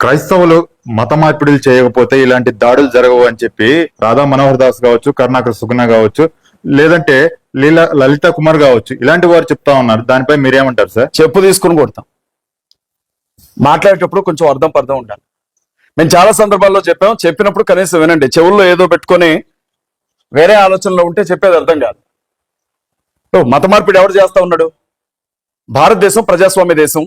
క్రైస్తవులు మత మార్పిడులు చేయకపోతే ఇలాంటి దాడులు జరగవు అని చెప్పి రాధా మనోహర్ దాస్ కావచ్చు కర్ణాకర్ సుగుణ కావచ్చు లేదంటే లీలా లలిత కుమార్ కావచ్చు ఇలాంటి వారు చెప్తా ఉన్నారు. దానిపై మీరేమంటారు సార్? చెప్పు తీసుకుని కొడతాం. మాట్లాడేటప్పుడు కొంచెం అర్థం పర్థం ఉండాలి. మేము చాలా సందర్భాల్లో చెప్పాం చెప్పినప్పుడు కనీసం వినండి. చెవుల్లో ఏదో పెట్టుకొని వేరే ఆలోచనలో ఉంటే చెప్పేది అర్థం కాదు. మత మార్పిడి ఎవరు చేస్తా ఉన్నాడు? భారతదేశం ప్రజాస్వామ్య దేశం.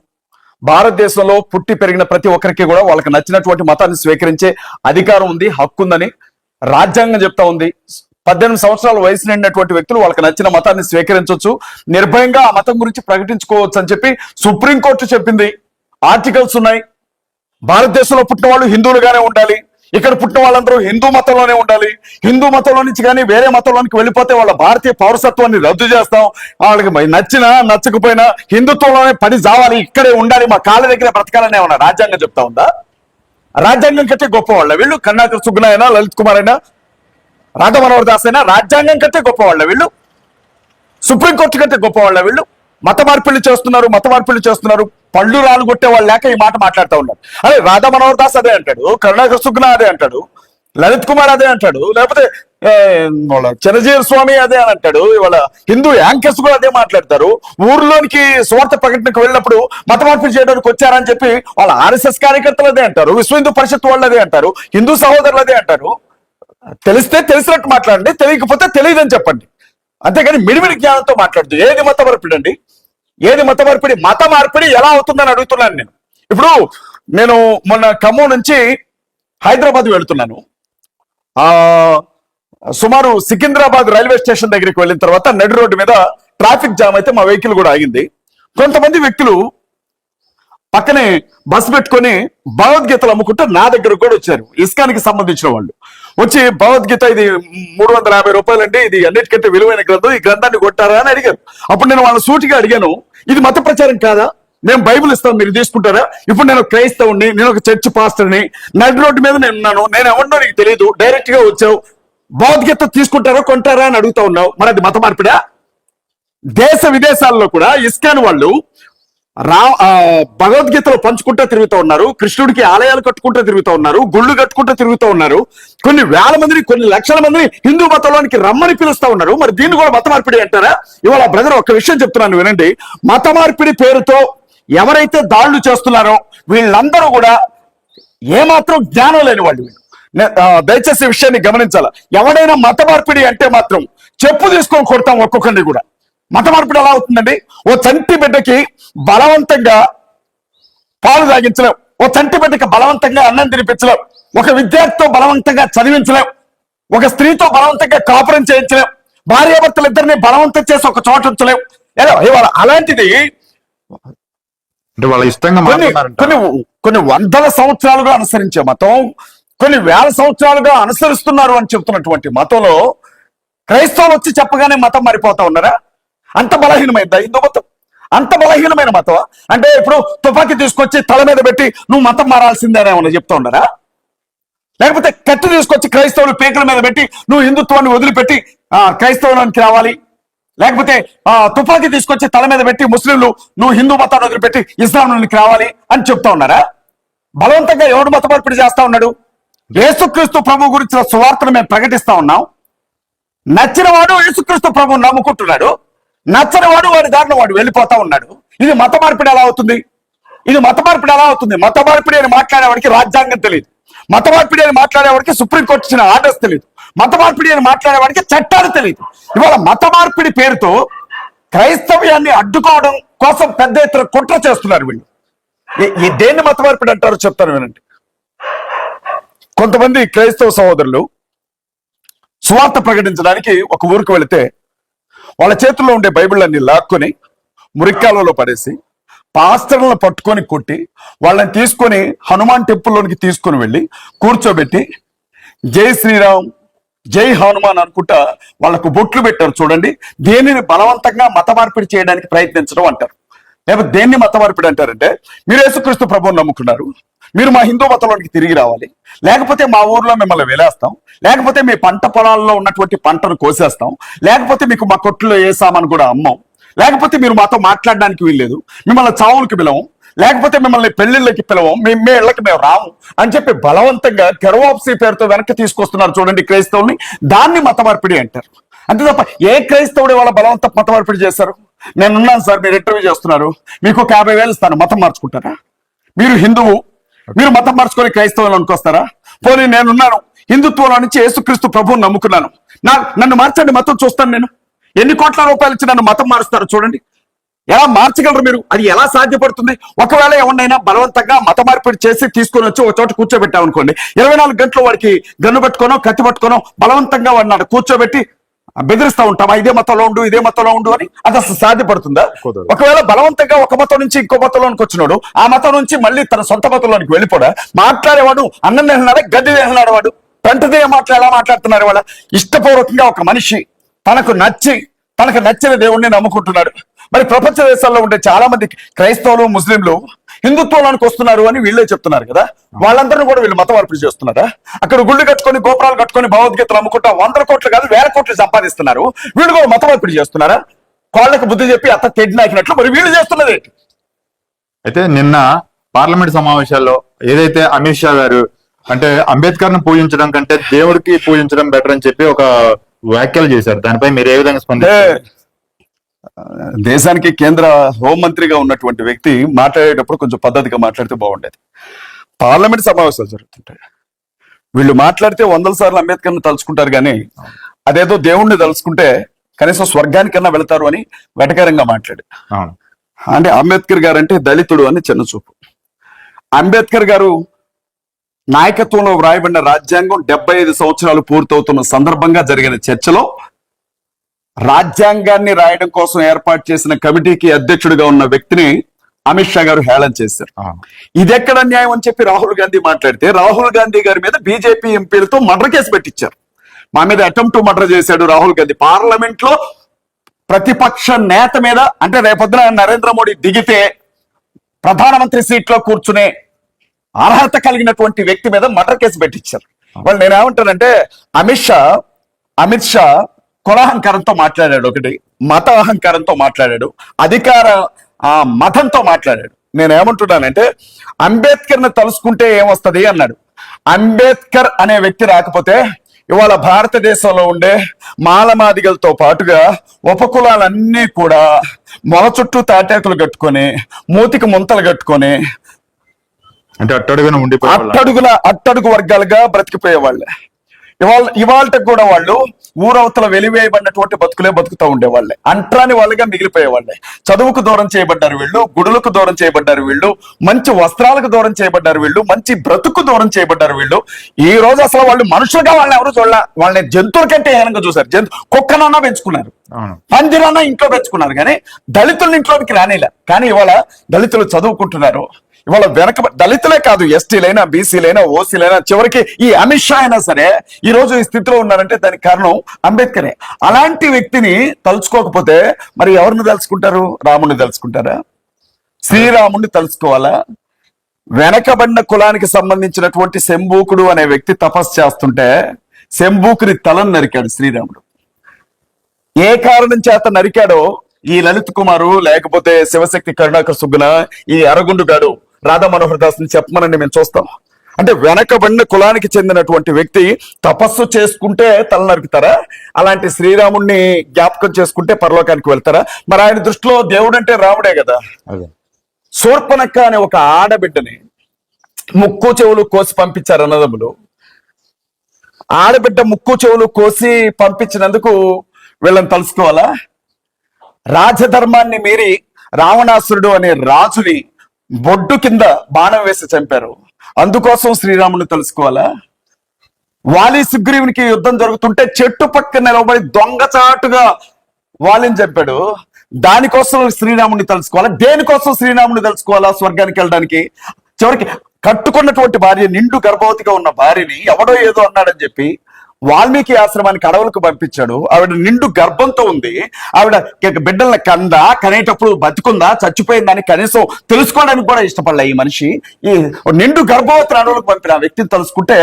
భారతదేశంలో పుట్టి పెరిగిన ప్రతి ఒక్కరికి కూడా వాళ్ళకి నచ్చినటువంటి మతాన్ని స్వీకరించే అధికారం ఉంది హక్కు ఉందని రాజ్యాంగం చెప్తా ఉంది. పద్దెనిమిది సంవత్సరాల వయసు నిండినటువంటి వ్యక్తులు వాళ్ళకి నచ్చిన మతాన్ని స్వీకరించవచ్చు నిర్భయంగా ఆ మతం గురించి ప్రకటించుకోవచ్చు అని చెప్పి సుప్రీంకోర్టు చెప్పింది. ఆర్టికల్స్ ఉన్నాయి. భారతదేశంలో పుట్టిన వాళ్ళు హిందువులుగానే ఉండాలి. ఇక్కడ పుట్టిన వాళ్ళందరూ హిందూ మతంలోనే ఉండాలి. హిందూ మతంలో నుంచి కానీ వేరే మతంలోనికి వెళ్ళిపోతే వాళ్ళ భారతీయ పౌరసత్వాన్ని రద్దు చేస్తాం. వాళ్ళకి మరి నచ్చినా నచ్చకపోయినా హిందుత్వంలోనే పని జావాలి ఇక్కడే ఉండాలి మా కాళ్ళ దగ్గర బ్రతకాలనే ఏమన్నా రాజ్యాంగం చెప్తా ఉందా? రాజ్యాంగం కంటే గొప్పవాళ్ళ వీళ్ళు కర్ణాకర్ సుగ్న అయినా లలిత్ కుమార్ అయినా రాఘవనవర్ దాస్ అయినా రాజ్యాంగం కంటే గొప్పవాళ్ళ వీళ్ళు సుప్రీంకోర్టు కంటే గొప్పవాళ్ళ వీళ్ళు. మత మార్పిళ్ళు చేస్తున్నారు మత మార్పిళ్ళు చేస్తున్నారు పళ్ళు రాలు కొట్టే వాళ్ళు లేక ఈ మాట మాట్లాడుతూ ఉన్నారు. అదే రాధా మనోహర్ దాస్ అదే అంటాడు కరుణాకర్ సుగ్న అదే అంటాడు లలిత్ కుమార్ అదే అంటాడు లేకపోతే వాళ్ళ చిరంజీవి స్వామి అదే అని అంటాడు ఇవాళ హిందూ యాంకర్స్ కూడా అదే మాట్లాడతారు. ఊర్లోనికి స్వార్థ ప్రకటనకు వెళ్ళినప్పుడు మత మార్పిడి చేయడానికి వచ్చారని చెప్పి వాళ్ళ ఆర్ఎస్ఎస్ కార్యకర్తలు అదే అంటారు విశ్వ హిందూ పరిషత్ వాళ్ళు అదే అంటారు హిందూ సహోదరులు అదే అంటారు. తెలిస్తే తెలిసినట్టు మాట్లాడండి తెలియకపోతే తెలియదని చెప్పండి. అంతేగాని మిడిమిడి జ్ఞానంతో మాట్లాడుతుంది ఏది మత మార్పిడి అండి ఏది మత మార్పిడి? మత మార్పిడి ఎలా అవుతుందని అడుగుతున్నాను నేను. ఇప్పుడు నేను మొన్న ఖమ్మం నుంచి హైదరాబాద్ వెళ్తున్నాను. ఆ సుమారు సికింద్రాబాద్ రైల్వే స్టేషన్ దగ్గరికి వెళ్ళిన తర్వాత నడి రోడ్డు మీద ట్రాఫిక్ జామ్ అయితే మా వెహికల్ కూడా ఆగింది. కొంతమంది వ్యక్తులు పక్కనే బస్ పెట్టుకొని భగవద్గీతలు అమ్ముకుంటూ నా దగ్గర కూడా వచ్చారు. ఇస్కానికి సంబంధించిన వాళ్ళు. వచ్చి భగవద్గీత ఇది మూడు వందల యాభై రూపాయలండి ఇది అన్నిటికంటే విలువైన గ్రంథం ఈ గ్రంథాన్ని కొట్టారా అని అడిగారు. అప్పుడు నేను వాళ్ళ సూటిగా అడిగాను ఇది మత ప్రచారం కాదా? మేము బైబిల్ ఇస్తాం మీరు తీసుకుంటారా? ఇప్పుడు నేను క్రైస్తవుని నేను ఒక చర్చ్ పాస్టర్ని నడి రోడ్డు మీద నేను ఉన్నాను నేను ఎవరినో నీకు తెలియదు డైరెక్ట్గా వచ్చావు భగవద్గీత తీసుకుంటారా కొంటారా అని అడుగుతా ఉన్నావు. మరి అది మత మార్పిడా? దేశ విదేశాల్లో కూడా ఇస్కాన్ వాళ్ళు రా ఆ, భగవద్గీతలో పంచుకుంటూ తిరుగుతూ ఉన్నారు కృష్ణుడికి ఆలయాలు కట్టుకుంటూ తిరుగుతూ ఉన్నారు గుళ్ళు కట్టుకుంటూ తిరుగుతూ ఉన్నారు కొన్ని వేల మందిని కొన్ని లక్షల మందిని హిందూ మతంలోనికి రమ్మని పిలుస్తా ఉన్నారు. మరి దీన్ని కూడా మత మార్పిడి అంటారా? ఇవాళ బ్రదర్ ఒక విషయం చెప్తున్నాను వినండి. మత మార్పిడి పేరుతో ఎవరైతే దాడులు చేస్తున్నారో వీళ్ళందరూ కూడా ఏమాత్రం జ్ఞానం లేని వాళ్ళు దయచేసి విషయాన్ని గమనించాల. ఎవడైనా మత మార్పిడి అంటే మాత్రం చెప్పు తీసుకొని కొడతాం ఒక్కొక్కరిని కూడా. మత మార్పిడి ఎలా అవుతుందండి? ఓ చంటి బిడ్డకి బలవంతంగా పాలు తాగించలేం. ఓ చంటి బిడ్డకి బలవంతంగా అన్నం తినిపించలేం. ఒక విద్యార్థితో బలవంతంగా చదివించలేం. ఒక స్త్రీతో బలవంతంగా కాపురం చేయించలేం. భార్యాభర్తలు ఇద్దరిని బలవంతం చేసి ఒక చోట ఉంచలేం. ఇవాళ అలాంటిది వాళ్ళ ఇష్టంగా కొన్ని కొన్ని వందల సంవత్సరాలుగా అనుసరించే మతం కొన్ని వేల సంవత్సరాలుగా అనుసరిస్తున్నారు అని చెప్తున్నటువంటి మతంలో క్రైస్తవులు వచ్చి చెప్పగానే మతం మారిపోతా ఉన్నారా? అంత బలహీనమైందా హిందూ మతం అంత బలహీనమైన మతం? అంటే ఇప్పుడు తుపాకీ తీసుకొచ్చి తల మీద పెట్టి నువ్వు మతం మారాల్సిందేనే ఏమన్నా చెప్తా ఉండరా? లేకపోతే కత్తి తీసుకొచ్చి క్రైస్తవులు పేకల మీద పెట్టి నువ్వు హిందుత్వాన్ని వదిలిపెట్టి ఆ, క్రైస్తవులానికి రావాలి? లేకపోతే తుపాకీ తీసుకొచ్చి తల మీద పెట్టి ముస్లింలు నువ్వు హిందూ మతాన్ని వదిలిపెట్టి ఇస్లాంలోనికి రావాలి అని చెప్తా ఉన్నారా? బలవంతంగా ఎవడు మత మార్పిడి చేస్తా ఉన్నాడు? యేసుక్రీస్తు ప్రభు గురించిన సువార్తను మేము ప్రకటిస్తా ఉన్నాం. నచ్చిన వాడు యేసుక్రీస్తు ప్రభు నమ్ముకుంటున్నాడు. నచ్చని వాడు వాడి దారిలో వాడు వెళ్ళిపోతా ఉన్నాడు. ఇది మత మార్పిడి ఎలా అవుతుంది? ఇది మత మార్పిడి ఎలా అవుతుంది? మత మార్పిడి అని మాట్లాడేవాడికి రాజ్యాంగం తెలియదు మత మార్పిడి అని మాట్లాడేవాడికి సుప్రీంకోర్టు ఇచ్చిన ఆర్డర్స్ తెలియదు మత మార్పిడి అని మాట్లాడేవాడికి చట్టాలు తెలియదు ఇవాళ మత మార్పిడి పేరుతో క్రైస్తవ్యాన్ని అడ్డుకోవడం కోసం పెద్ద ఎత్తున కుట్ర చేస్తున్నారు వీళ్ళు. ఈ- దేన్ని మత మార్పిడి అంటారో చెప్తాను వినండి. కొంతమంది క్రైస్తవ సహోదరులు సువార్త ప్రకటించడానికి ఒక ఊరికి వెళితే వాళ్ళ చేతుల్లో ఉండే బైబిల్ అన్ని లాక్కొని మురిక్కాలలో పడేసి పాస్టర్లను పట్టుకొని కొట్టి వాళ్ళని తీసుకొని హనుమాన్ టెంపుల్లోనికి తీసుకొని వెళ్ళి కూర్చోబెట్టి జై శ్రీరామ్ జై హనుమాన్ అనుకుంటా వాళ్ళకు బొట్లు పెట్టారు చూడండి. దేనిని బలవంతంగా మత మార్పిడి చేయడానికి ప్రయత్నించడం అంటారు. లేకపోతే దేన్ని మత మార్పిడి అంటారంటే మీరు యేసుక్రీస్తు ప్రభువుని నమ్ముకున్నారు. మీరు మా హిందూ మతంలోనికి తిరిగి రావాలి. లేకపోతే మా ఊర్లో మిమ్మల్ని వెలేస్తాం. లేకపోతే మీ పంట పొలాల్లో ఉన్నటువంటి పంటను కోసేస్తాం. లేకపోతే మీకు మా కొట్టులో ఏ సామాను కూడా అమ్మం. లేకపోతే మీరు మాతో మాట్లాడడానికి వీల్లేదు. మిమ్మల్ని చావులకు పిలవం. లేకపోతే మిమ్మల్ని పెళ్ళిళ్ళకి పిలవం. మీ మీ ఇళ్ళకి మేము రాము అని చెప్పి బలవంతంగా గర్వాప్సీ పేరుతో వెనక్కి తీసుకొస్తున్నారు చూడండి క్రైస్తవుల్ని. దాన్ని మత మార్పిడి అంటారు. అంతే తప్ప ఏ క్రైస్తవుడి వాళ్ళ బలవంత మత మార్పిడి చేశారు? నేను ఉన్నాను సార్ మీరు ఇంటర్వ్యూ చేస్తున్నారు. మీకు ఒక యాభై వేలు ఇస్తాను. మతం మార్చుకుంటారా? మీరు హిందువు మీరు మతం మార్చుకొని క్రైస్తవులు అనుకొస్తారా పోనీ నేనున్నాను హిందుత్వంలో నుంచి యేసుక్రీస్తు ప్రభువుని నమ్ముకున్నాను. నా నన్ను మార్చండి మతం చూస్తాను నేను. ఎన్ని కోట్ల రూపాయలు ఇచ్చి నన్ను మతం మారుస్తారు చూడండి. ఎలా మార్చగలరు మీరు? అది ఎలా సాధ్యపడుతుంది? ఒకవేళ ఎవరినైనా బలవంతంగా మత మార్పిడి చేసి తీసుకొని వచ్చి ఒక చోట కూర్చోబెట్టామనుకోండి ఇరవై నాలుగు గంటలు వాడికి గన్ను పట్టుకోనో కత్తి పట్టుకోనో బలవంతంగా వాడిని అక్కడ కూర్చోబెట్టి బెదిరిస్తా ఉంటామా? ఇదే మతంలో ఉండు ఇదే మతంలో ఉండు అని అది అసలు సాధ్యపడుతుందా. ఒకవేళ బలవంతంగా ఒక మతం నుంచి ఇంకో మతంలోనికి వచ్చినాడు ఆ మతం నుంచి మళ్ళీ తన సొంత మతంలోనికి వెళ్ళిపోడా? మాట్లాడేవాడు అన్నం తింటున్నాడా గడ్డి తింటున్నాడు వాడు? పెంటదే మాట్లా ఎలా మాట్లాడుతున్నారు వాళ్ళ ఇష్టపూర్వకంగా ఒక మనిషి తనకు నచ్చి తనకు నచ్చిన దేవుణ్ణి నమ్ముకుంటున్నాడు. మరి ప్రపంచ దేశాల్లో ఉండే చాలా మంది క్రైస్తవులు ముస్లింలు హిందుత్వంలోనికి వస్తున్నారు అని వీళ్ళే చెప్తున్నారు కదా? వాళ్ళందరినీ కూడా వీళ్ళు మత మార్పిడి చేస్తున్నారా? అక్కడ గుళ్ళు కట్టుకొని గోపురాలు కట్టుకొని భగవద్గీతలు అమ్ముకుంటా వందల కోట్లు కాదు వేల కోట్లు సంపాదిస్తున్నారు. వీళ్ళు కూడా మత మార్పిడి చేస్తున్నారా? వాళ్ళకి బుద్ధి చెప్పి అత్త తెడ్డి నాకినట్లు మరి వీళ్ళు చేస్తున్నది? అయితే నిన్న పార్లమెంట్ సమావేశాల్లో ఏదైతే అమిత్ షా గారు అంటే అంబేద్కర్ను పూజించడం కంటే దేవుడికి పూజించడం బెటర్ అని చెప్పి ఒక వ్యాఖ్యలు చేశారు. దానిపై మీరు ఏ విధంగా ఆ, దేశానికి కేంద్ర హోంమంత్రిగా ఉన్నటువంటి వ్యక్తి మాట్లాడేటప్పుడు కొంచెం పద్ధతిగా మాట్లాడితే బాగుండేది. పార్లమెంట్ సమావేశాలు జరుగుతుంటాయి. వీళ్ళు మాట్లాడితే వందల సార్లు అంబేద్కర్ని తలుచుకుంటారు కానీ అదేదో దేవుణ్ణి తలుచుకుంటే కనీసం స్వర్గానికన్నా వెళతారు అని వెటకారంగా మాట్లాడు అంటే అంబేద్కర్ గారు అంటే దళితుడు అని చిన్న చూపు అంబేద్కర్ గారు నాయకత్వంలో వ్రాయబడిన రాజ్యాంగం డెబ్బై ఐదు సంవత్సరాలు పూర్తవుతున్న సందర్భంగా జరిగిన చర్చలో రాజ్యాంగాన్ని రాయడం కోసం ఏర్పాటు చేసిన కమిటీకి అధ్యక్షుడిగా ఉన్న వ్యక్తిని అమిత్ షా గారు హేళన చేశారు. ఇదెక్కడ న్యాయం అని చెప్పి రాహుల్ గాంధీ మాట్లాడితే రాహుల్ గాంధీ గారి మీద బీజేపీ ఎంపీలతో మర్డర్ కేసు పెట్టించారు. మా మీద అటెంప్ట్ మర్డర్ చేశాడు రాహుల్ గాంధీ. పార్లమెంట్లో ప్రతిపక్ష నేత మీద అంటే రేపొద్దున నరేంద్ర మోడీ దిగితే ప్రధానమంత్రి సీట్లో కూర్చునే అర్హత కలిగినటువంటి వ్యక్తి మీద మర్డర్ కేసు పెట్టించారు. వాళ్ళు నేను ఏమంటానంటే అమిత్ షా అమిత్ షా కులాహంకారంతో మాట్లాడాడు ఒకటి మత అహంకారంతో మాట్లాడాడు అధికార ఆ మతంతో మాట్లాడాడు. నేను ఏమంటున్నానంటే అంబేద్కర్ని తలుసుకుంటే ఏమొస్తది అన్నాడు. అంబేద్కర్ అనే వ్యక్తి రాకపోతే ఇవాళ భారతదేశంలో ఉండే మాలమాదిగలతో పాటుగా ఉపకులాలన్నీ కూడా మొల చుట్టూ తాటాకులు కట్టుకొని మూతికి ముంతలు కట్టుకొని అంటే అట్టడుగున వాళ్ళ. అట్టడుగుల అట్టడుగు వర్గాలుగా బ్రతికిపోయే వాళ్ళే ఇవాళ ఇవాళ కూడా వాళ్ళు ఊరవతల వెలివేయబడినటువంటి బతుకులే బతుకుతూ ఉండేవాళ్ళే. అంట్రాని వాళ్ళుగా మిగిలిపోయే వాళ్ళే చదువుకు దూరం చేయబడ్డారు వీళ్ళు గుడులకు దూరం చేయబడ్డారు వీళ్ళు మంచి వస్త్రాలకు దూరం చేయబడ్డారు వీళ్ళు మంచి బ్రతుకు దూరం చేయబడ్డారు వీళ్ళు. ఈ రోజు అసలు వాళ్ళు మనుషులుగా వాళ్ళని ఎవరు చూడాల? వాళ్ళని జంతువుల కంటే హీనంగా చూశారు. జంతు కుక్కనన్నా పెంచుకున్నారు. పందిరన్నా ఇంట్లో పెంచుకున్నారు కానీ దళితుల్ని ఇంట్లోకి రానిలే. కానీ ఇవాళ దళితులు చదువుకుంటున్నారు. ఇవాళ వెనక దళితులే కాదు ఎస్టీలైనా బీసీలైనా ఓసీలైనా చివరికి ఈ అమిత్ షా అయినా సరే ఈ రోజు ఈ స్థితిలో ఉన్నారంటే దానికి కారణం అంబేద్కరే. అలాంటి వ్యక్తిని తలుచుకోకపోతే మరి ఎవరిని తలుచుకుంటారు? రాముడిని తలుచుకుంటారా? శ్రీరాముడిని తలుచుకోవాలా? వెనకబడిన కులానికి సంబంధించినటువంటి శంభూకుడు అనే వ్యక్తి తపస్సు చేస్తుంటే శంభూకుని తలను నరికాడు శ్రీరాముడు. ఏ కారణం చేత నరికాడో ఈ లలిత్ కుమారు లేకపోతే శివశక్తి కరుణాకర్ సుగ్గున ఈ అరగుండు గాడు రాధా మనోహర్ దాస్ని చెప్పమనండి మేము చూస్తాం. అంటే వెనకబడిన కులానికి చెందినటువంటి వ్యక్తి తపస్సు చేసుకుంటే తల నరుకుతారా? అలాంటి శ్రీరాముణ్ణి జ్ఞాపకం చేసుకుంటే పరలోకానికి వెళ్తారా? మరి ఆయన దృష్టిలో దేవుడు అంటే రాముడే కదా. శూర్పనక్క అనే ఒక ఆడబిడ్డని ముక్కు చెవులు కోసి పంపించారు అన్నదమ్ములు. ఆడబిడ్డ ముక్కు చెవులు కోసి పంపించినందుకు వీళ్ళని తలుసుకోవాలా రాజధర్మాన్ని మీరి రావణాసురుడు అనే రాజుని బొడ్డు కింద బాణం వేసి చంపారు. అందుకోసం శ్రీరాముని తెలుసుకోవాలా? వాలి సుగ్రీవునికి యుద్ధం జరుగుతుంటే చెట్టు పక్కన నిలబడి దొంగచాటుగా వాలిని చెప్పాడు దానికోసం శ్రీరాముని తెలుసుకోవాలా? దేనికోసం శ్రీరాముని తెలుసుకోవాలా స్వర్గానికి వెళ్ళడానికి? చివరికి కట్టుకున్నటువంటి భార్య నిండు గర్భవతిగా ఉన్న భార్యని ఎవడో ఏదో అన్నాడని చెప్పి వాల్మీకి ఆశ్రమానికి అడవులకు పంపించాడు. ఆవిడ నిండు గర్భంతో ఉంది. ఆవిడ బిడ్డలను బిడ్డల కందా కనేటప్పుడు బతుకుందా చచ్చిపోయిందని కనీసం తెలుసుకోవడానికి కూడా ఇష్టపడలే ఈ మనిషి. ఈ నిండు గర్భవతి అడవులకు పంపిన ఆ వ్యక్తిని తలుసుకుంటే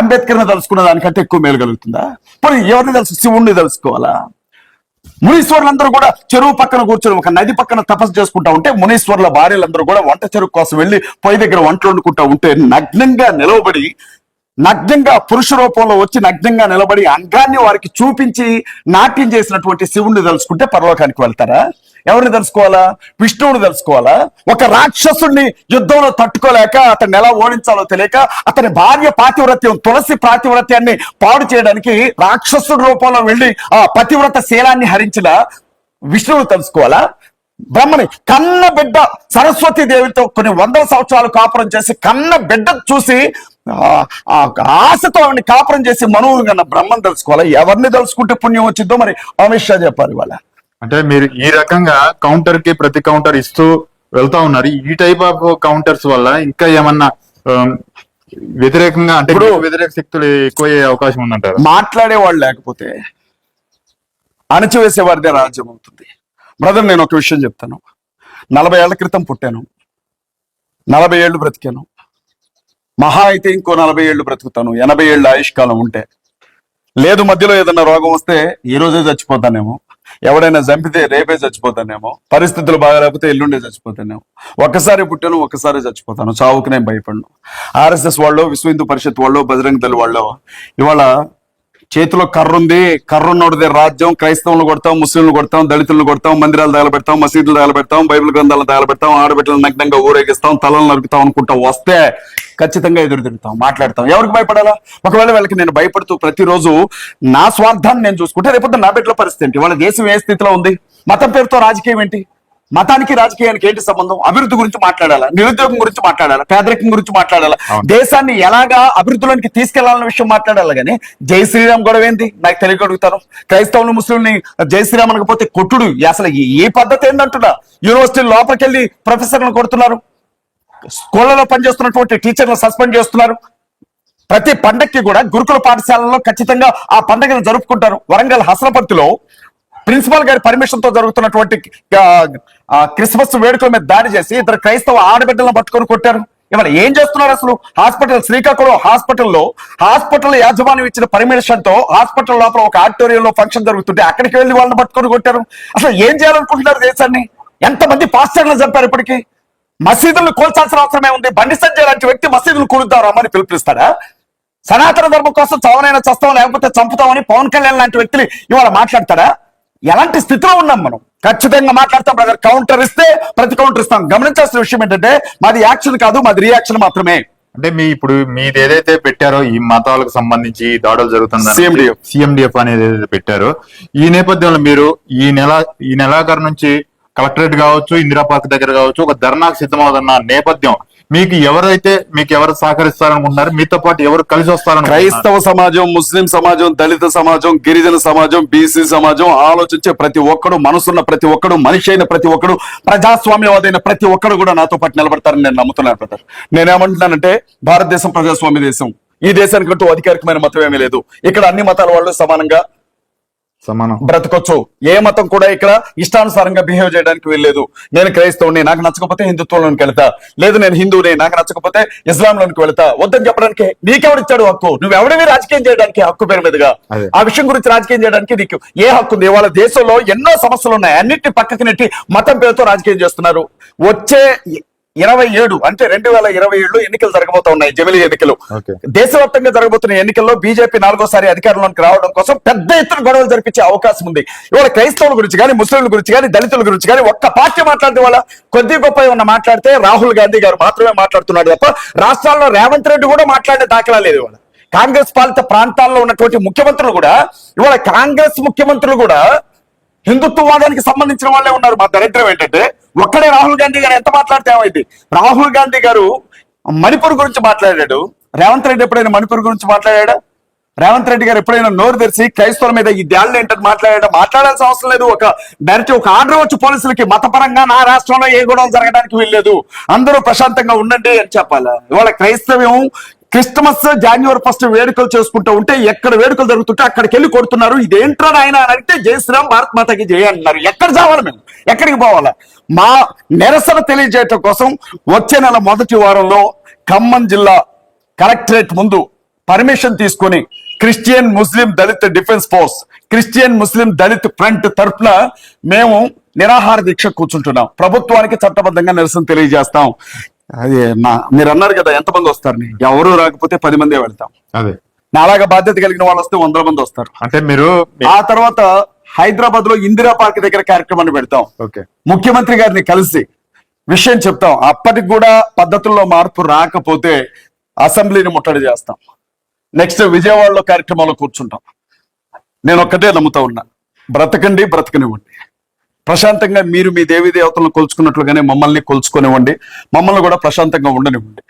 అంబేద్కర్ని తలుసుకున్న దానికంటే ఎక్కువ మేలు కలుగుతుందా? మరి ఎవరిని తెలుసు? శివుణ్ణి తెలుసుకోవాలా? మునీశ్వర్లందరూ కూడా చెరువు పక్కన కూర్చొని ఒక నది పక్కన తపస్సు చేసుకుంటా ఉంటే మునీశ్వర్ల భార్యలందరూ కూడా వంట చెరువు కోసం వెళ్ళి పొయ్యి దగ్గర వంటలు వండుకుంటా ఉంటే నగ్నంగా నిలవబడి నగ్నంగా పురుష రూపంలో వచ్చి నగ్నంగా నిలబడి అంగాన్ని వారికి చూపించి నాట్యం చేసినటువంటి శివుణ్ణి తలుచుకుంటే పరలోకానికి వెళ్తారా? ఎవరిని తెలుసుకోవాలా విష్ణువుని తెలుసుకోవాలా ఒక రాక్షసుడిని యుద్ధంలో తట్టుకోలేక అతన్ని ఎలా ఓడించాలో తెలియక అతని భార్య పాతివ్రత్యం తులసి పాతివ్రత్యాన్ని పాడు చేయడానికి రాక్షసుడి రూపంలో వెళ్ళి ఆ పతివ్రత శీలాన్ని హరించిన విష్ణువుని తెలుసుకోవాలా బ్రహ్మని కన్న బిడ్డ సరస్వతి దేవితో కొన్ని వందల సంవత్సరాలు కాపురం చేసి కన్న బిడ్డ చూసి ఆ ఆశతో ఆవిడని కాపురం చేసి మనువులు కన్నా బ్రహ్మను తెలుసుకోవాలా? ఎవరిని తెలుసుకుంటే పుణ్యం వచ్చిందో మరి అమిత్ షా చెప్పారు ఇవాళ. అంటే మీరు ఈ రకంగా కౌంటర్కి ప్రతి కౌంటర్ ఇస్తూ వెళ్తా ఉన్నారు. ఈ టైప్ ఆఫ్ కౌంటర్స్ వల్ల ఇంకా ఏమన్నా ఆమ్, వ్యతిరేకంగా అంటే వ్యతిరేక శక్తులు ఎక్కువయ్యే అవకాశం ఉందంటారు? మాట్లాడే వాళ్ళు లేకపోతే అణచివేసే వారిదే రాజ్యం అవుతుంది. బ్రదర్ నేను ఒక విషయం చెప్తాను. నలభై ఏళ్ళ క్రితం పుట్టాను. నలభై ఏళ్ళు బ్రతికాను. మహా అయితే ఇంకో నలభై ఏళ్ళు బ్రతుకుతాను. ఎనభై ఏళ్ళు ఆయుష్కాలం ఉంటే. లేదు మధ్యలో ఏదైనా రోగం వస్తే ఈ రోజే చచ్చిపోతానేమో. ఎవడైనా చంపితే రేపే చచ్చిపోతానేమో. పరిస్థితులు బాగాలేకపోతే ఎల్లుండే చచ్చిపోతానేమో. ఒక్కసారి పుట్టాను ఒక్కసారి చచ్చిపోతాను. చావుకు నేను భయపడను. ఆర్ఎస్ఎస్ వాళ్ళు విశ్వ హిందూ పరిషత్ వాళ్ళు బజరంగ దళ వాళ్ళు ఇవాళ చేతిలో కర్ర ఉంది కర్ర ఉన్నోడిదే రాజ్యం క్రైస్తవులను కొడతాం ముస్లింలు కొడతాం దళితులను కొడతాం మందిరాలు తగలబెడతాం మసీదులు తగలబెడతాం బైబిల్ గ్రంథాలను తగలబెడతాం ఆడబిడ్డలు నగ్నంగా ఊరేగిస్తాం తలలు నరుకుతాం అనుకుంటాం వస్తే ఖచ్చితంగా ఎదురు తిరుగుతాం మాట్లాడతాం. ఎవరికి భయపడాలా? ఒకవేళ వాళ్ళకి నేను భయపడుతూ ప్రతిరోజు నా స్వార్థాన్ని నేను చూసుకుంటే రేపు నా బిడ్డల పరిస్థితి ఏంటి? వాళ్ళ దేశం ఏ స్థితిలో ఉంది? మతం పేరుతో రాజకీయం ఏంటి? మతానికి రాజకీయానికి ఏంటి సంబంధం? అభివృద్ధి గురించి మాట్లాడాలా? నిరుద్యోగం గురించి మాట్లాడాలా? పేదరికం గురించి మాట్లాడాలా. దేశాన్ని ఎలాగా అభివృద్ధిలోనికి తీసుకెళ్ళాలన్న విషయం మాట్లాడాలి కానీ జై శ్రీరామ్ గొడవ ఏంది? నాకు తెలియగలుగుతాను క్రైస్తవులు ముస్లింని జై శ్రీరామ్ అనకపోతే కొట్టుడు. అసలు ఈ పద్ధతి ఏంటంటున్నా యూనివర్సిటీ లోపలికి వెళ్ళి ప్రొఫెసర్లను కొడుతున్నారు. స్కూళ్ళలో పనిచేస్తున్నటువంటి టీచర్లను సస్పెండ్ చేస్తున్నారు. ప్రతి పండక్కి కూడా గురుకుల పాఠశాలలో ఖచ్చితంగా ఆ పండగను జరుపుకుంటారు. వరంగల్ హసనపర్తిలో ప్రిన్సిపాల్ గారి పర్మిషన్తో జరుగుతున్నటువంటి క్రిస్మస్ వేడుకల మీద దాడి చేసి ఇద్దరు క్రైస్తవ ఆడబిడ్డలను పట్టుకొని కొట్టారు. ఇవాళ ఏం చేస్తున్నారు అసలు? హాస్పిటల్ శ్రీకాకుళం హాస్పిటల్లో హాస్పిటల్ యాజమాన్యం ఇచ్చిన పర్మిషన్తో హాస్పిటల్ లోపల ఒక ఆడిటోరియంలో ఫంక్షన్ జరుగుతుంటే అక్కడికి వెళ్ళి వాళ్ళని పట్టుకొని కొట్టారు. అసలు ఏం చేయాలనుకుంటున్నారు దేశాన్ని? ఎంతమంది పాస్టర్లను చంపారు ఇప్పటికి? మసీదులను కూల్చాల్సిన అవసరమే ఉంది. బండి సంజయ్ లాంటి వ్యక్తి మసీదులు కూలుద్దాం రమ్మని పిలుపునిస్తాడా? సనాతన ధర్మం కోసం చవనైనా చస్తాం లేకపోతే చంపుతామని పవన్ కళ్యాణ్ లాంటి వ్యక్తులు ఇవాళ మాట్లాడతాడా? ఎలాంటి స్థితిలో ఉన్నాం మనం? ఖచ్చితంగా మాట్లాడతాం బ్రదర్ కౌంటర్ ఇస్తే ప్రతి కౌంటర్ ఇస్తాం. గమనించాల్సిన విషయం ఏంటంటే మాది యాక్షన్ కాదు మాది రియాక్షన్ మాత్రమే. అంటే మీ ఇప్పుడు మీది ఏదైతే పెట్టారో ఈ మతాలకు సంబంధించి దాడులు జరుగుతుంది. సిఎండిఎఫ్ అనేది ఏదైతే పెట్టారో ఈ నేపథ్యంలో మీరు ఈ నెల ఈ నెలాఖరు నుంచి కలెక్టరేట్ కావచ్చు ఇందిరా పార్క్ దగ్గర కావచ్చు ఒక ధర్నాకు సిద్ధమవుతున్న నేపథ్యం మీకు ఎవరైతే మీకు ఎవరు సహకరిస్తారనుకుంటున్నారు మీతో పాటు ఎవరు కలిసి వస్తారని క్రైస్తవ సమాజం ముస్లిం సమాజం దళిత సమాజం గిరిజన సమాజం బీసీ సమాజం ఆలోచించే ప్రతి ఒక్కడు మనసున్న ప్రతి ఒక్కడు మనిషి అయిన ప్రతి ఒక్కడు ప్రజాస్వామ్యవాదైన ప్రతి ఒక్కడు కూడా నాతో పాటు నిలబడతారని నేను నమ్ముతున్నాను బ్రదర్. నేనేమంటున్నానంటే భారతదేశం ప్రజాస్వామ్య దేశం. ఈ దేశానికంటూ అధికారికమైన మతం ఏమీ లేదు. ఇక్కడ అన్ని మతాల వాళ్ళు సమానంగా సమానం. బ్రతకొచ్చు. ఏ మతం కూడా ఇక్కడ ఇష్టానుసారంగా బిహేవ్ చేయడానికి వీల్లేదు. నేను క్రైస్తవుని నాకు నచ్చకపోతే హిందుత్వంలోకి వెళ్తా. లేదు నేను హిందువుని నాకు నచ్చకపోతే ఇస్లాంలోనికి వెళ్తా. వద్దని చెప్పడానికి నీకెవడిచ్చాడు హక్కు? నువ్వెవడివి రాజకీయం చేయడానికి హక్కు పేరు మీదుగా. ఆ విషయం గురించి రాజకీయం చేయడానికి నీకు ఏ హక్కు ఉంది? ఇవాళ దేశంలో ఎన్నో సమస్యలు ఉన్నాయి. అన్నిటిని పక్కకి నెట్టి మతం పేరుతో రాజకీయం చేస్తున్నారు. వచ్చే ఇరవై ఏడు అంటే రెండు వేల ఇరవై ఏడులో ఎన్నికలు జరగబోతా ఉన్నాయి జమిలీ ఎన్నికలు. దేశవ్యాప్తంగా జరగబోతున్న ఎన్నికల్లో బీజేపీ నాలుగోసారి అధికారంలోకి రావడం కోసం పెద్ద ఎత్తున గొడవలు జరిపించే అవకాశం ఉంది. ఇవాళ క్రైస్తవుల గురించి కానీ ముస్లింల గురించి కానీ దళితుల గురించి కానీ ఒక్క పార్టీ మాట్లాడితే వాళ్ళ కొద్ది గొప్ప ఉన్న మాట్లాడితే రాహుల్ గాంధీ గారు మాత్రమే మాట్లాడుతున్నాడు తప్ప రాష్ట్రాల్లో రేవంత్ రెడ్డి కూడా మాట్లాడే దాఖలా లేదు ఇవాళ. కాంగ్రెస్ పాలిత ప్రాంతాల్లో ఉన్నటువంటి ముఖ్యమంత్రులు కూడా ఇవాళ కాంగ్రెస్ ముఖ్యమంత్రులు కూడా హిందుత్వవాదానికి సంబంధించిన వాళ్ళే ఉన్నారు మా దరిద్రం ఏంటంటే ఒక్కడే రాహుల్ గాంధీ గారు ఎంత మాట్లాడితే ఏమైంది? రాహుల్ గాంధీ గారు మణిపూర్ గురించి మాట్లాడాడు. రేవంత్ రెడ్డి ఎప్పుడైనా మణిపూర్ గురించి మాట్లాడాడా? రేవంత్ రెడ్డి గారు ఎప్పుడైనా నోరు తెరిచి క్రైస్తవుల మీద ఈ దాడులు ఏంటని మాట్లాడాడు? మాట్లాడాల్సిన అవసరం లేదు. ఒక డైరెక్ట్ ఒక ఆర్డర్ వచ్చి పోలీసులకి మతపరంగా నా రాష్ట్రంలో ఏ గొడవలు జరగడానికి వీల్లేదు. అందరూ ప్రశాంతంగా ఉండండి అని చెప్పాలా? ఇవాళ క్రైస్తవ్యం క్రిస్టమస్ జనవరి ఫస్ట్ వేడుకలు చేసుకుంటూ ఉంటే ఎక్కడ వేడుకలు జరుగుతుంటే అక్కడికి వెళ్ళి కొడుతున్నారు. ఇదేంట్రా ఆయన అని అంటే జై శ్రీరామ్ భారత్ మాతకి జయ అంటున్నారు. ఎక్కడ చావాలి మేము? ఎక్కడికి పోవాలా? మా నిరసన తెలియజేయటం కోసం వచ్చే నెల మొదటి వారంలో ఖమ్మం జిల్లా కలెక్టరేట్ ముందు పర్మిషన్ తీసుకొని Christian Muslim Dalit defence force Christian Muslim Dalit front తరఫున మేము నిరాహార దీక్ష కూర్చుంటున్నాం. ప్రభుత్వానికి చట్టబద్ధంగా నిరసన తెలియజేస్తాం. అది నా మీరు అన్నారు కదా ఎంతమంది వస్తారని. ఎవరు రాకపోతే పది మందే వెళ్తాం. అదే. నాలాగా బాధ్యత కలిగిన వాళ్ళు వస్తే వందల మంది వస్తారు. అంటే మీరు ఆ తర్వాత హైదరాబాద్లో ఇందిరా పార్క్ దగ్గర కార్యక్రమాన్ని పెడతాం. ఓకే. ముఖ్యమంత్రి గారిని కలిసి విషయం చెప్తాం. అప్పటికి కూడా పద్ధతుల్లో మార్పు రాకపోతే అసెంబ్లీని ముట్టడి చేస్తాం. నెక్స్ట్ విజయవాడలో కార్యక్రమంలో కూర్చుంటాం. నేను ఒక్కటే నమ్ముతా ఉన్నా. బ్రతకండి బ్రతకనివ్వండి. ప్రశాంతంగా మీరు మీ దేవి దేవతలను కొలుచుకున్నట్లుగానే మమ్మల్ని కొలుచుకునివ్వండి. మమ్మల్ని కూడా ప్రశాంతంగా ఉండనివ్వండి.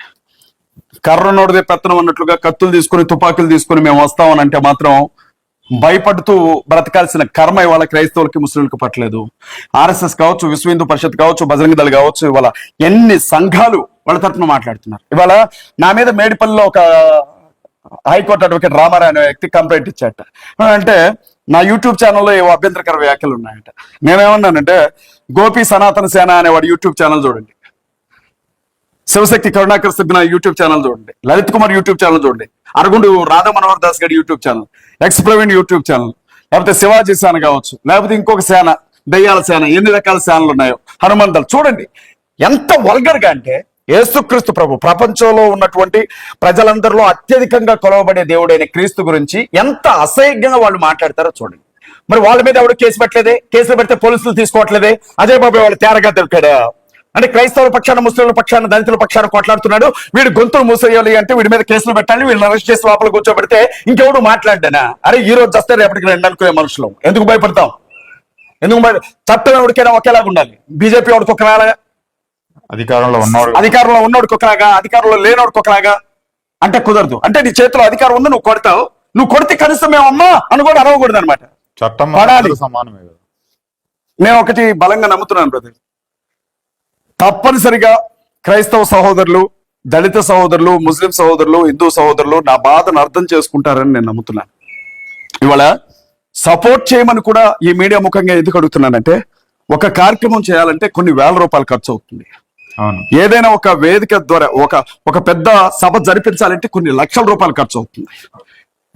కర్రనోడిదే పెత్తనం అన్నట్లుగా కత్తులు తీసుకుని తుపాకులు తీసుకుని మేము వస్తామని అంటే మాత్రం భయపడుతూ బ్రతకాల్సిన కర్మ ఇవాళ క్రైస్తవులకి ముస్లింలకు పట్టలేదు. ఆర్ఎస్ఎస్ కావచ్చు విశ్వ హిందూ పరిషత్ కావచ్చు బజరంగ దళ కావచ్చు ఇవాళ ఎన్ని సంఘాలు వాళ్ళ తరఫున మాట్లాడుతున్నారు. ఇవాళ నా మీద మేడిపల్లిలో ఒక హైకోర్టు అడ్వకేట్ రామారావు అనే వ్యక్తి కంప్లైంట్ ఇచ్చాట. అంటే నా యూట్యూబ్ ఛానల్లో ఏవో అభ్యంతరకర వ్యాఖ్యలు ఉన్నాయంట. నేనేమన్నానంటే గోపి సనాతన సేన అనేవాడు యూట్యూబ్ ఛానల్ చూడండి. శివశక్తి కరుణాకర్ సిద్ధిన యూట్యూబ్ ఛానల్ చూడండి. లలిత్ కుమార్ యూట్యూబ్ ఛానల్ చూడండి. అరగుండు రాధా మనోహర్ దాస్ గారి YouTube channel. Ex Praveen YouTube channel. లేకపోతే శివాజీ సేన కావచ్చు. లేకపోతే ఇంకొక సేన దయ్యాల సేన ఎన్ని రకాల సేనలు ఉన్నాయో. హనుమంతలు. చూడండి ఎంత వల్గర్గా అంటే యేసుక్రీస్తు ప్రభు ప్రపంచంలో ఉన్నటువంటి ప్రజలందరిలో అత్యధికంగా కొలవబడే దేవుడైన క్రీస్తు గురించి ఎంత అసహ్యంగా వాళ్ళు మాట్లాడతారో చూడండి. మరి వాళ్ళ మీద ఎవడు కేసు పెట్టలేదే? కేసులు పెడితే పోలీసులు తీసుకోవట్లేదే? అదే బాబు వాళ్ళు తేరగా దొరికాడు? అంటే క్రైస్తవుల పక్షాన ముస్లింల పక్షాన దళితుల పక్షాన కొట్లాడుతున్నాడు. వీడు గొంతులు మూసేయాలి అంటే వీడి మీద కేసులు పెట్టాలి. వీళ్ళని అరెస్ట్ చేసి లోపల కూర్చోబెడితే ఇంకెవడు మాట్లాడ్డానా? అరే ఈ రోజు వస్తే రేపటికి రెండు అనుకునే మనుషులు. ఎందుకు భయపడతాం? ఎందుకు చట్టం ఎవరికైనా ఒకేలాగా ఉండాలి. బీజేపీ వాడికి ఒకలాగా అధికారంలో ఉన్నవాడు అధికారంలో ఉన్నోడికి ఒకలాగా అధికారంలో లేనోడికి ఒకలాగా. అంటే కుదరదు. అంటే నీ చేతిలో అధికారం ఉంది నువ్వు కొడతావు. నువ్వు కొడితే కనీసం మేము అమ్మా అని కూడా అరవకూడదు అనమాట చట్టం పడాలి. సమానమే నేను ఒకటి బలంగా నమ్ముతున్నాను బ్రదర్ తప్పనిసరిగా క్రైస్తవ సహోదరులు దళిత సహోదరులు ముస్లిం సహోదరులు హిందూ సహోదరులు నా బాధను అర్థం చేసుకుంటారని నేను నమ్ముతున్నాను. ఇవాళ సపోర్ట్ చేయమని కూడా ఈ మీడియా ముఖంగా ఎందుకు అడుగుతున్నానంటే ఒక కార్యక్రమం చేయాలంటే కొన్ని వేల రూపాయలు ఖర్చు అవుతుంది. ఏదైనా ఒక వేదిక ద్వారా ఒక ఒక పెద్ద సభ జరిపించాలంటే కొన్ని లక్షల రూపాయలు ఖర్చు అవుతుంది.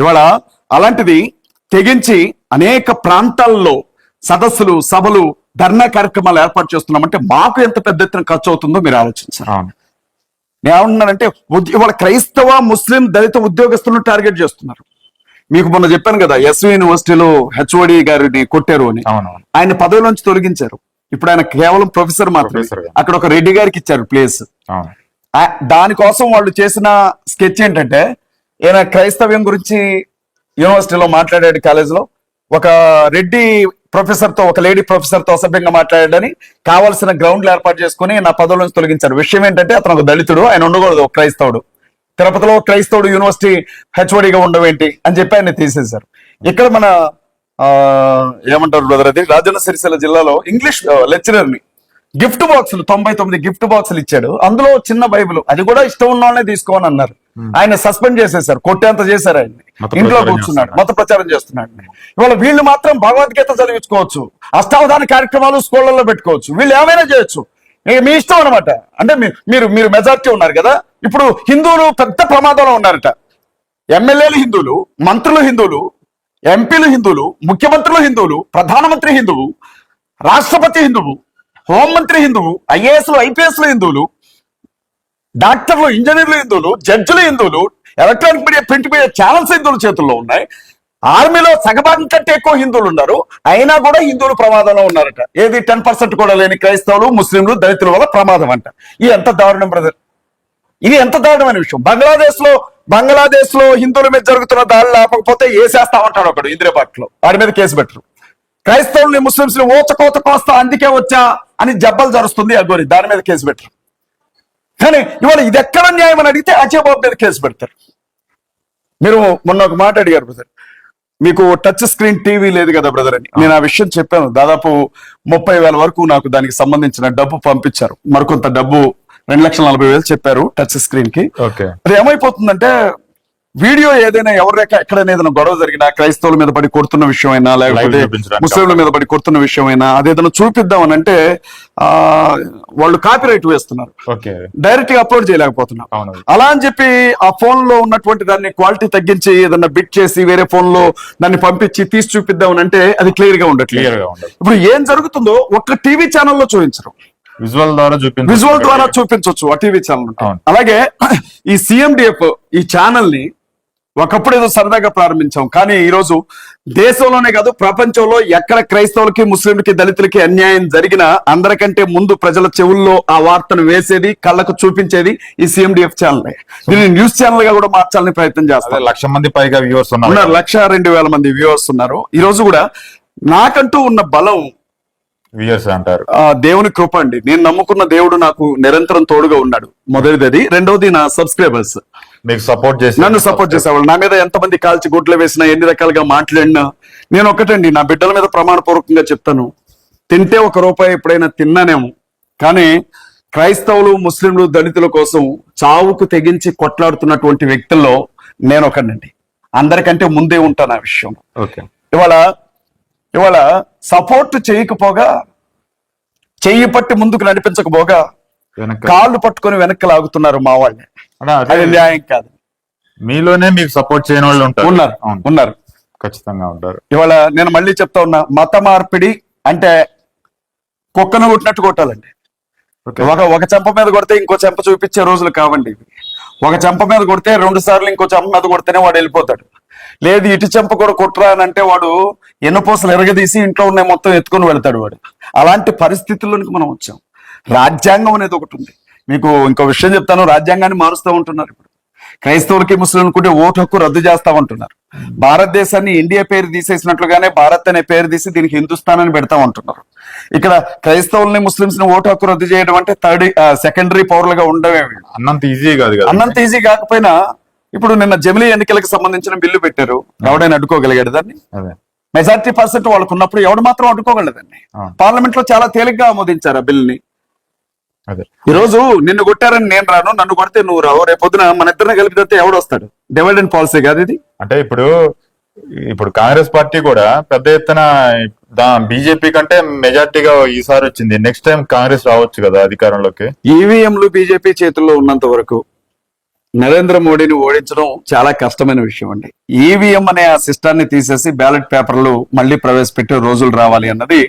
ఇవాళ అలాంటిది తెగించి అనేక ప్రాంతాల్లో సదస్సులు సభలు ధర్నా కార్యక్రమాలు ఏర్పాటు చేస్తున్నామంటే మాకు ఎంత పెద్ద ఎత్తున ఖర్చు అవుతుందో మీరు ఆలోచించారు అవును. నేను ఏమంటున్నానంటే ఉద్- ఇవాళ క్రైస్తవ ముస్లిం దళిత ఉద్యోగస్తులను టార్గెట్ చేస్తున్నారు. మీకు మొన్న చెప్పాను కదా ఎస్వి యూనివర్సిటీలో హెచ్ఓడి గారిని కొట్టారు అని. అవును ఆయన పదవి నుంచి తొలగించారు. ఇప్పుడు ఆయన కేవలం ప్రొఫెసర్ మాత్రమే. అక్కడ ఒక రెడ్డి గారికి ఇచ్చారు ప్లేస్. దానికోసం వాళ్ళు చేసిన స్కెచ్ ఏంటంటే ఈయన క్రైస్తవ్యం గురించి యూనివర్సిటీలో మాట్లాడాడు కాలేజీలో. ఒక రెడ్డి ప్రొఫెసర్తో ఒక లేడీ ప్రొఫెసర్తో అసభ్యంగా మాట్లాడాడని కావాల్సిన గ్రౌండ్లు ఏర్పాటు చేసుకుని నా పదవుల నుంచి తొలగించారు. విషయం ఏంటంటే అతను ఒక దళితుడు ఆయన ఉండకూడదు ఒక క్రైస్తవుడు. తిరుపతిలో క్రైస్తవుడు యూనివర్సిటీ హెచ్ఓడిగా ఉండవేంటి అని చెప్పి ఆయన తీసేశారు. ఇక్కడ మన ఏమంటారు బ్రదర్ అది? రాజన్న సిరిసిల్ల జిల్లాలో ఇంగ్లీష్ లెక్చరర్ని. గిఫ్ట్ బాక్సులు తొంభై తొమ్మిది గిఫ్ట్ బాక్సులు ఇచ్చాడు. అందులో చిన్న బైబిల్. అది కూడా ఇష్టం ఉన్న వాళ్ళనే తీసుకోమని అన్నారు. ఆయన సస్పెండ్ చేసేశారు కొట్టేంత చేశారు ఆయన్ని. ఇంట్లో కూర్చున్నాడు. మత ప్రచారం చేస్తున్నాడు. ఇవాళ వీళ్ళు మాత్రం భగవద్గీత చదివించుకోవచ్చు. అష్టావధాన కార్యక్రమాలు స్కూళ్ళల్లో పెట్టుకోవచ్చు. వీళ్ళు ఏమైనా చేయొచ్చు. మీ ఇష్టం అనమాట అంటే మీరు మీరు మెజార్టీ ఉన్నారు కదా? ఇప్పుడు హిందువులు పెద్ద ప్రమాదంలో ఉన్నారట. ఎమ్మెల్యేలు హిందువులు మంత్రులు హిందువులు ఎంపీలు హిందువులు ముఖ్యమంత్రులు హిందువులు ప్రధానమంత్రి హిందువు రాష్ట్రపతి హిందువు హోంమంత్రి హిందువు ఐఏఎస్లు ఐపీఎస్లు హిందువులు డాక్టర్లు ఇంజనీర్లు హిందువులు జడ్జిలు హిందువులు electronic media print media channels హిందువుల చేతుల్లో ఉన్నాయి. ఆర్మీలో సగభాగం కంటే ఎక్కువ హిందువులు ఉన్నారు. అయినా కూడా హిందువులు ప్రమాదంలో ఉన్నారట. ఏది టెన్ పర్సెంట్ కూడా లేని క్రైస్తవులు ముస్లింలు దళితుల వల్ల ప్రమాదం అంట. ఇది ఎంత దారుణం బ్రదర్? ఇది ఎంత దారుణమైన విషయం. బంగ్లాదేశ్లో బంగ్లాదేశ్లో హిందువుల మీద జరుగుతున్న దాడులు ఆపకపోతే వేసేస్తామంటాడు ఒకడు లో? వాడి మీద కేసు పెట్టరు. క్రైస్తవుల్ని ముస్లింస్ని ఓత కోస్తా అందుకే వచ్చా అని జబ్బలు జరుస్తుంది అగోరి దాని మీద కేసు పెట్టరు. కానీ ఇవాళ ఇది ఎక్కడ న్యాయం అని అడిగితే అజయ్ బాబు మీద కేసు పెడతారు. మీరు మొన్న ఒక మాట అడిగారు బ్రదర్ మీకు టచ్ స్క్రీన్ టీవీ లేదు కదా బ్రదర్ అని. నేను ఆ విషయం చెప్పాను. దాదాపు ముప్పై వేల వరకు నాకు దానికి సంబంధించిన డబ్బు పంపించారు. మరికొంత డబ్బు రెండు లక్షల నలభై వేలు చెప్పారు టచ్ స్క్రీన్కి. అది ఏమైపోతుందంటే వీడియో ఏదైనా ఎవరి ఎక్కడైనా ఏదైనా గొడవ జరిగినా క్రైస్తవుల మీద పడి కొడుతున్న విషయం అయినా లేకపోతే ముస్లింల మీద పడి కొడుతున్న విషయం అయినా అదేదైనా చూపిద్దాం అని అంటే ఆ వాళ్ళు కాపీ రైట్ వేస్తున్నారు. ఓకే. డైరెక్ట్గా అప్లోడ్ చేయలేకపోతున్నాం అవును. అలా అని చెప్పి ఆ ఫోన్లో ఉన్నటువంటి దాన్ని క్వాలిటీ తగ్గించి ఏదన్నా బిట్ చేసి వేరే ఫోన్లో దాన్ని పంపించి తీసి చూపిద్దాం అని అంటే అది క్లియర్గా ఉండట్లేదు. క్లియర్గా ఉండదు. ఇప్పుడు ఏం జరుగుతుందో ఒక్క టీవీ ఛానల్లో చూపించరు. విజువల్ ద్వారా చూపించ విజువల్ ద్వారా చూపించవచ్చు ఆ టీవీ ఛానల్. అలాగే ఈ సిఎండిఎఫ్ ఈ ఛానల్ని ఒకప్పుడు ఏదో సరదాగా ప్రారంభించాం. కానీ ఈ రోజు దేశంలోనే కాదు ప్రపంచంలో ఎక్కడ క్రైస్తవులకి ముస్లింలకి దళితులకి అన్యాయం జరిగినా అందరికంటే ముందు ప్రజల చెవుల్లో ఆ వార్తను వేసేది కళ్ళకు చూపించేది ఈ సిఎండిఎఫ్ ఛానల్ దీన్ని న్యూస్ ఛానల్గా కూడా మార్చాలని ప్రయత్నం చేస్తాం. అదే లక్ష మంది పైగా వ్యూవర్స్ ఉన్నారు. లక్ష రెండు వేల మంది వ్యూవర్స్ ఉన్నారు. ఈ రోజు కూడా నాకంటూ ఉన్న బలం వ్యూవర్స్ అంటారు. ఆ దేవుని కృప అండి. నేను నమ్ముకున్న దేవుడు నాకు నిరంతరం తోడుగా ఉన్నాడు. మొదటిది. రెండవది నా సబ్స్క్రైబర్స్. మీకు సపోర్ట్ చేసి నన్ను సపోర్ట్ చేసేవాళ్ళు. నా మీద ఎంతమంది కాల్చి గుడ్లు వేసినా ఎన్ని రకాలుగా మాట్లాడినా నేను ఒకటండి. నా బిడ్డల మీద ప్రమాణపూర్వకంగా చెప్తాను. తింటే ఒక రూపాయి ఎప్పుడైనా తిన్నానేమో. కానీ క్రైస్తవులు ముస్లింలు దళితుల కోసం చావుకు తెగించి కొట్లాడుతున్నటువంటి వ్యక్తుల్లో నేను ఒకనండి అందరికంటే ముందే ఉంటాను ఆ విషయం. ఓకే. ఇవాళ ఇవాళ సపోర్ట్ చేయకపోగా చెయ్యి పట్టి ముందుకు నడిపించకపోగా కాళ్ళు పట్టుకొని వెనక్కి లాగుతున్నారు మా వాళ్ళని అదే. న్యాయం కాదు. మీలోనే మీకు సపోర్ట్ చేయని వాళ్ళు ఉంటారు. ఉన్నారు ఉన్నారు. ఖచ్చితంగా ఉంటారు. ఇవాళ నేను మళ్ళీ చెప్తా ఉన్నా మత మార్పిడి అంటే కుక్కను కొట్టినట్టు కొట్టాలండి. ఒక ఒక చెంప మీద కొడితే ఇంకో చెంప చూపించే రోజులు కావండి ఒక చెంప మీద కొడితే రెండు సార్లు ఇంకో చెంప మీద కొడితేనే వాడు వెళ్ళిపోతాడు. లేదు ఇటు చెంప కూడా కొట్టరా అని అంటే వాడు ఎన్నుపూసలు ఎరగదీసి ఇంట్లో ఉన్న మొత్తం ఎత్తుకొని వెళ్తాడు వాడు. అలాంటి పరిస్థితుల్లోనికి మనం వచ్చాం. రాజ్యాంగం అనేది ఒకటి ఉంది. మీకు ఇంకో విషయం చెప్తాను రాజ్యాంగాన్ని మారుస్తూ ఉంటున్నారు ఇప్పుడు. క్రైస్తవులకి ముస్లింలకు కూడా ఓటు హక్కు రద్దు చేస్తా ఉంటున్నారు. భారతదేశాన్ని ఇండియా పేరు తీసేసినట్లుగానే భారత్ అనే పేరు తీసి దీనికి హిందుస్థాన్ అని పెడతా ఉంటున్నారు. ఇక్కడ క్రైస్తవుల్ని ముస్లింస్ని ఓటు హక్కు రద్దు చేయడం అంటే థర్డ్ సెకండరీ పౌరులుగా ఉండవే. అన్నంత ఈజీ కదా. అన్నంత ఈజీ కాకపోయినా ఇప్పుడు నిన్న జమిలీ ఎన్నికలకు సంబంధించిన బిల్లు పెట్టారు. ఎవడైనా అడ్డుకోగలిగాడు దాన్ని? మెజారిటీ పర్సెంట్ వాళ్ళకు ఉన్నప్పుడు ఎవడు మాత్రం అడ్డుకోగలదండి. పార్లమెంట్లో చాలా తేలిగ్గా ఆమోదించారు ఆ బిల్ని. ఈ రోజు నిన్ను కొట్టారని నేను రాను నన్ను కొడితే నువ్వు రావు. రేపు పొద్దున మన ఇద్దరిని కలిపితే ఎవడు వస్తాడు? డివైడ్ అండ్ పాలసీ కాదు ఇది? అంటే ఇప్పుడు ఇప్పుడు కాంగ్రెస్ పార్టీ కూడా పెద్ద ఎత్తున బీజేపీ కంటే మెజార్టీగా ఈసారి వచ్చింది. నెక్స్ట్ టైం కాంగ్రెస్ రావచ్చు కదా అధికారంలోకి. ఈవీఎంలు బీజేపీ చేతుల్లో ఉన్నంత వరకు నరేంద్ర మోడీని ఓడించడం చాలా కష్టమైన విషయం అండి. ఈవీఎం అనే ఆ సిస్టాన్ని తీసేసి బ్యాలెట్ పేపర్లు మళ్ళీ ప్రవేశపెట్టే రోజులు రావాలి అన్నది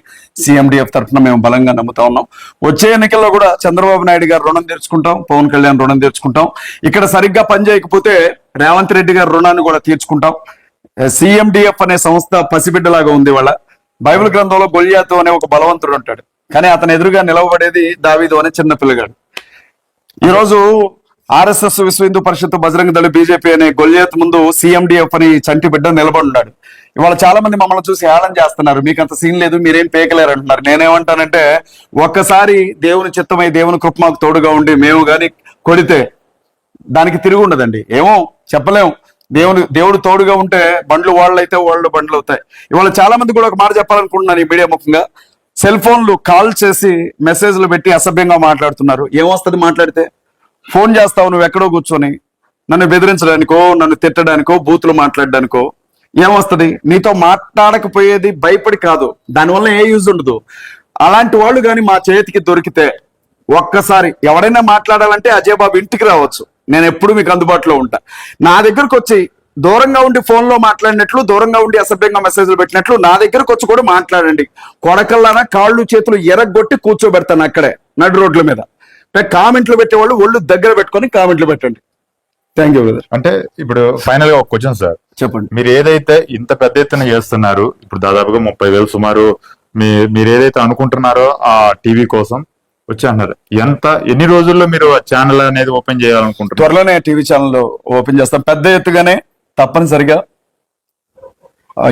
సిఎండిఎఫ్ తరఫున మేము బలంగా నమ్ముతా ఉన్నాం. వచ్చే ఎన్నికల్లో కూడా చంద్రబాబు నాయుడు గారు రుణం తీర్చుకుంటాం పవన్ కళ్యాణ్ రుణం తీర్చుకుంటాం. ఇక్కడ సరిగ్గా పనిచేయకపోతే రేవంత్ రెడ్డి గారి రుణాన్ని కూడా తీర్చుకుంటాం. సిఎండిఎఫ్ అనే సంస్థ పసిబిడ్డలాగా ఉంది వాళ్ళ. బైబిల్ గ్రంథంలో గొల్యాతు అనే ఒక బలవంతుడు ఉంటాడు. కానీ అతని ఎదురుగా నిలవబడేది దావీదు అనే చిన్న పిల్లగాడు. ఈరోజు ఆర్ఎస్ఎస్ విశ్వ హిందూ పరిషత్ బజరంగ దళ బీజేపీ అనే గొల్యత్ ముందు సిఎండిఎఫ్ అని చంటి బిడ్డ నిలబడున్నాడు. ఇవాళ చాలా మంది మమ్మల్ని చూసి హేళన చేస్తున్నారు. మీకు అంత సీన్ లేదు మీరేం పేకలేరు అంటున్నారు నేనేమంటానంటే ఒక్కసారి దేవుని చిత్తమై దేవుని కృప మాకు తోడుగా ఉండి మేము గాని కొడితే దానికి తిరిగి ఉండదండి. ఏమో చెప్పలేం. దేవుని దేవుడు తోడుగా ఉంటే బండ్లు వాళ్ళు అయితే వాళ్ళు బండ్లు అవుతాయి. ఇవాళ చాలా మంది కూడా ఒక మాట చెప్పాలనుకుంటున్నాను ఈ మీడియా ముఖంగా. సెల్ ఫోన్లు కాల్ చేసి మెసేజ్లు పెట్టి అసభ్యంగా మాట్లాడుతున్నారు. ఏమొస్తుంది మాట్లాడితే? ఫోన్ చేస్తావు నువ్వు ఎక్కడో కూర్చొని నన్ను బెదిరించడానికో నన్ను తిట్టడానికో బూతులు మాట్లాడడానికో ఏమొస్తుంది? నీతో మాట్లాడకపోయేది భయపడి కాదు. దానివల్ల ఏ యూజ్ ఉండదు. అలాంటి వాళ్ళు కానీ మా చేతికి దొరికితే ఒక్కసారి ఎవరైనా మాట్లాడాలంటే అజయ్ బాబు ఇంటికి రావచ్చు. నేను ఎప్పుడు మీకు అందుబాటులో ఉంటా. నా దగ్గరకు వచ్చి దూరంగా ఉండి ఫోన్లో మాట్లాడినట్లు దూరంగా ఉండి అసభ్యంగా మెసేజ్లు పెట్టినట్లు నా దగ్గరకు వచ్చి కూడా మాట్లాడండి. కొడకల్లానా కాళ్ళు చేతులు ఎరగొట్టి కూర్చోబెడతాను అక్కడే నడు రోడ్ల మీద. కామెంట్లు పెట్టేవాళ్ళు ఒళ్ళు దగ్గర పెట్టుకొని కామెంట్లు పెట్టండి. థ్యాంక్ యూ బ్రదర్ అంటే ఇప్పుడు ఫైనల్గా ఒక క్వశ్చన్ సార్ చెప్పండి. మీరు ఏదైతే ఇంత పెద్ద ఎత్తున చేస్తున్నారు ఇప్పుడు దాదాపుగా ముప్పై వేలు సుమారు మీ మీరు ఏదైతే అనుకుంటున్నారో ఆ టీవీ కోసం వచ్చి అన్నారు. ఎంత ఎన్ని రోజుల్లో మీరు ఆ ఛానల్ అనేది ఓపెన్ చేయాలనుకుంటున్నారు? త్వరలోనే టీవీ ఛానల్ ఓపెన్ చేస్తాం. పెద్ద ఎత్తుగానే తప్పనిసరిగా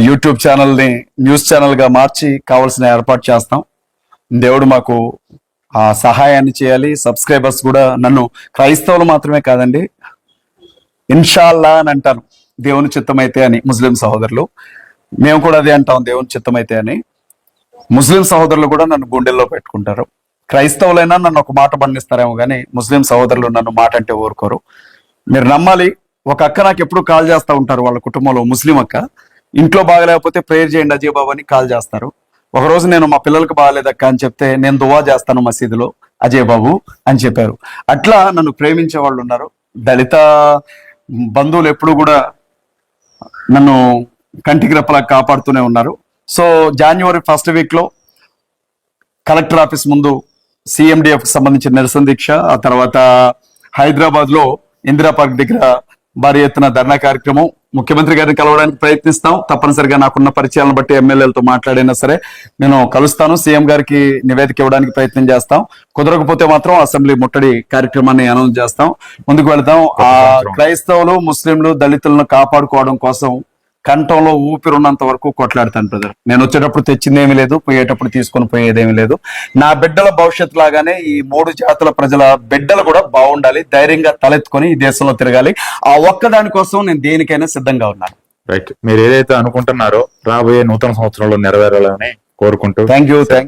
యూట్యూబ్ ఛానల్ని న్యూస్ ఛానల్గా మార్చి కావాల్సిన ఏర్పాటు చేస్తాం. దేవుడు మాకు సహాయాన్ని చేయాలి. సబ్స్క్రైబర్స్ కూడా నన్ను క్రైస్తవులు మాత్రమే కాదండి ఇన్షాల్లా అని అంటాను దేవుని చిత్తమైతే అని ముస్లిం సహోదరులు. మేము కూడా అదే అంటాం దేవుని చిత్తమైతే అని. ముస్లిం సహోదరులు కూడా నన్ను గుండెల్లో పెట్టుకుంటారు. క్రైస్తవులైనా నన్ను ఒక మాట బంధిస్తారేమో కానీ ముస్లిం సహోదరులు నన్ను మాట అంటే ఊరుకోరు. మీరు నమ్మాలి ఒక అక్క నాకు ఎప్పుడు కాల్ చేస్తా ఉంటారు వాళ్ళ కుటుంబంలో ముస్లిం అక్క. ఇంట్లో బాగలేకపోతే ప్రేయర్ చేయండి అజయ్ బాబు అని కాల్ చేస్తారు. ఒకరోజు నేను మా పిల్లలకు బాగాలేదక్క అని చెప్తే నేను దువా చేస్తాను మసీదులో అజయ్ బాబు అని చెప్పారు. అట్లా నన్ను ప్రేమించే వాళ్ళు ఉన్నారు. దళిత బంధువులు ఎప్పుడు కూడా నన్ను కంటికి రెప్పలా కాపాడుతూనే ఉన్నారు. సో జనవరి ఫస్ట్ వీక్లో కలెక్టర్ ఆఫీస్ ముందు సిఎండిఎఫ్కి సంబంధించిన నిరసన దీక్ష ఆ తర్వాత హైదరాబాద్లో ఇందిరా పార్క్ దగ్గర భారీ ఎత్తున ధర్నా కార్యక్రమం ముఖ్యమంత్రి గారిని కలవడానికి ప్రయత్నిస్తాం. తప్పనిసరిగా నాకున్న పరిచయాలను బట్టి ఎమ్మెల్యేలతో మాట్లాడినా సరే నేను కలుస్తాను. సీఎం గారికి నివేదిక ఇవ్వడానికి ప్రయత్నం చేస్తాం. కుదరకపోతే మాత్రం అసెంబ్లీ ముట్టడి కార్యక్రమాన్ని అనౌన్స్ చేస్తాం. ముందుకు వెళ్తాం ఆ క్రైస్తవులు ముస్లింలు దళితులను కాపాడుకోవడం కోసం కంఠంలో ఊపిరున్నంత వరకు కొట్లాడుతాను బ్రదర్ నేను వచ్చేటప్పుడు తెచ్చింది ఏమీ లేదు పోయేటప్పుడు తీసుకొని పోయేదేమీ లేదు. నా బిడ్డల భవిష్యత్తు లాగానే ఈ మూడు జాతుల ప్రజల బిడ్డలు కూడా బాగుండాలి ధైర్యంగా తలెత్తుకొని ఈ దేశంలో తిరగాలి. ఆ ఒక్క దాని కోసం నేను దేనికైనా సిద్ధంగా ఉన్నాను. రైట్ మీరు ఏదైతే అనుకుంటున్నారో రాబోయే నూతన సంవత్సరంలో నెరవేరాలని కోరుకుంటూ థ్యాంక్ యూ థ్యాంక్